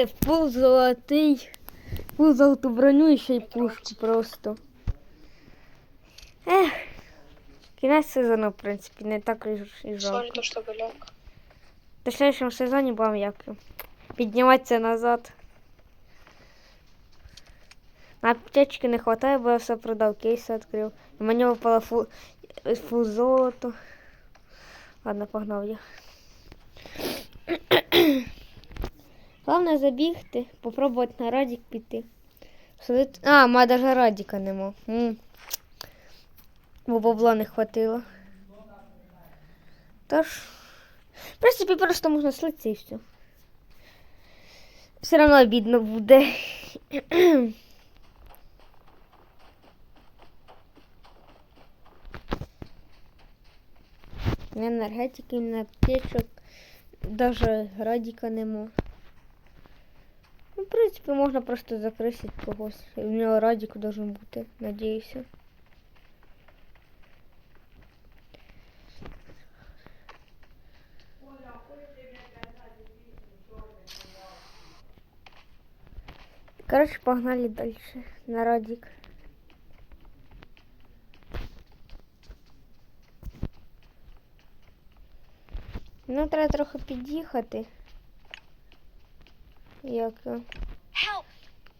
Бачите, фул золотий, фул золоту броню і ще й пушку просто. Ех, кінець сезону, в принципі, не так і, жалко. В следующем сезоні будемо як підніматися назад. На аптечки не вистачає, бо я все продав, кейси відкрив. І мені випало фу, фу золото. Ладно, погнав я. Головне забігти, попробувати на радік піти. А, ма навіть радіка нема. Бо бабла не хватило. Тож. В принципі, просто можна слитися і все. Все одно обідно буде. Енергетики, ні аптечок, навіть радіка нема. Ну, в принципі, можна просто закрисити когось. У нього радік должен бути, надіюся. Короче, погнали дальше на радик. Ну, треба трохи під'їхати. Як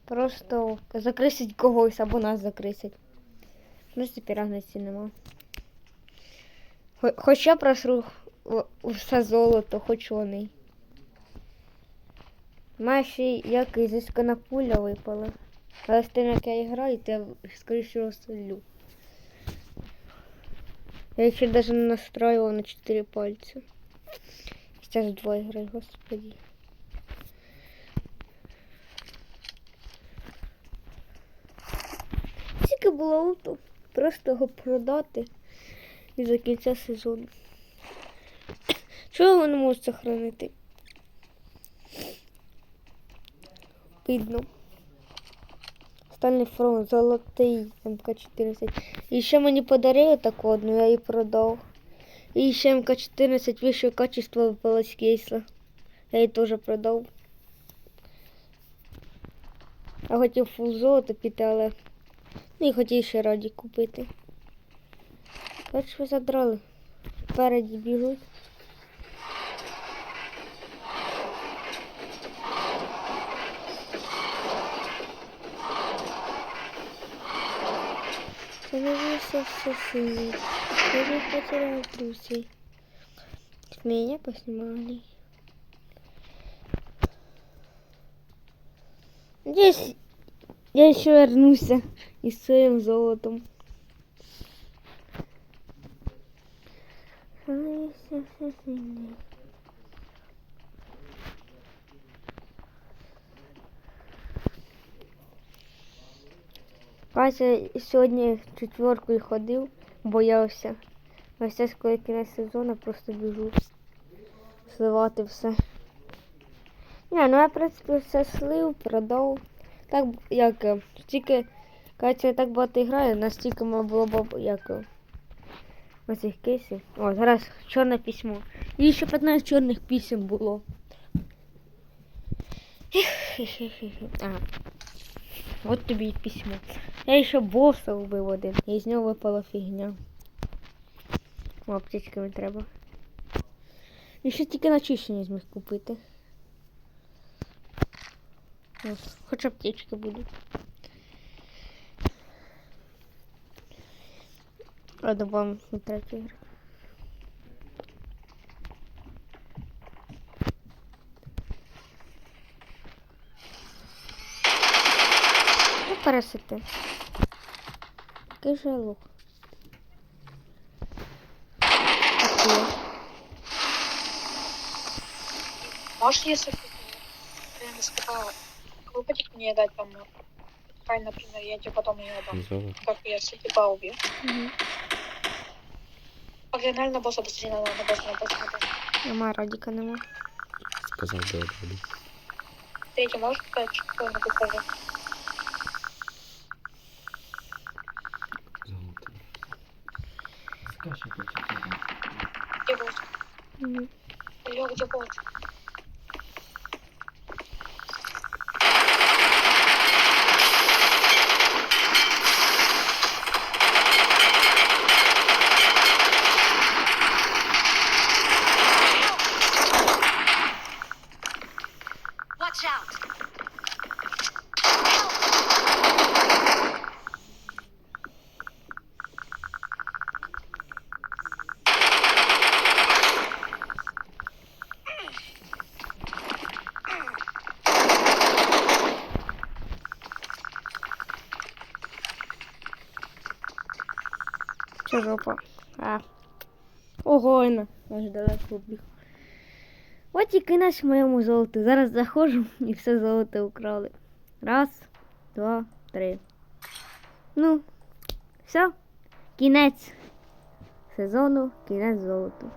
просто закрисить когось або нас закрисить. Принципі, разниці нема. Хо- Хоч я просру все золото, хоч вони. Має ще й як зіскана пуля випала. Але з тим, як я граю, то я скоріше розстрілю. Я ще навіть не настроювала на 4 пальці. Зараз двоє граю, господи. Скільки було луту, просто його продати і за кінця сезону. Чого його не можу сохранити? Видно. Стальний фронт, золотий МК-14. І ще мені подарили таку одну, я її продав. І ще МК-14 вищого качества випала з кейса. Я її теж продав. Я хотів фул золото піти, але. Ну і хотів ще раді купити. Бачиш, ви задрали. Впереді бігуть. Становился все сильнее. Я потерял друзей. Меня поснимали. Здесь я еще вернусь и с своим золотом. Катя сьогодні четверкою ходив, боявся. Ось це коли кінець сезону просто біжу сливати все. Ні, ну я, в принципі, все слив, продав. Так як е, стільки Катя так багато грає, настільки було б як е, оцих кейсів. О, зараз чорне письмо. І ще 15 чорних писем було. Ага. От тобі і письмо. Я ще боса вбив один, і з нього випала фігня. О, аптечками треба. І ще тільки начищення зміг купити. Вот. Хоть аптечки будут. А добавим не тратить Какой же лук? Ну, Кожелок. Можешь, если прямо сказала? Выпадет мне дать там, хай, например, я тебе потом ее дам. Золото. Как если типа убью. Мгм. Погнали на босса, быстрее на, на босса, на босса, на босса. Нема радіка нема. Сказав до одного. Третий можешь сказать, что я покажу? Скажи. Где. Алло, где босс? Що жопа? А. Огойно. Аж далеко біг. От і кінець моєму золоту. Зараз заходжу і все золото украли. Раз, два, три. Ну, все. Кінець сезону, кінець золоту.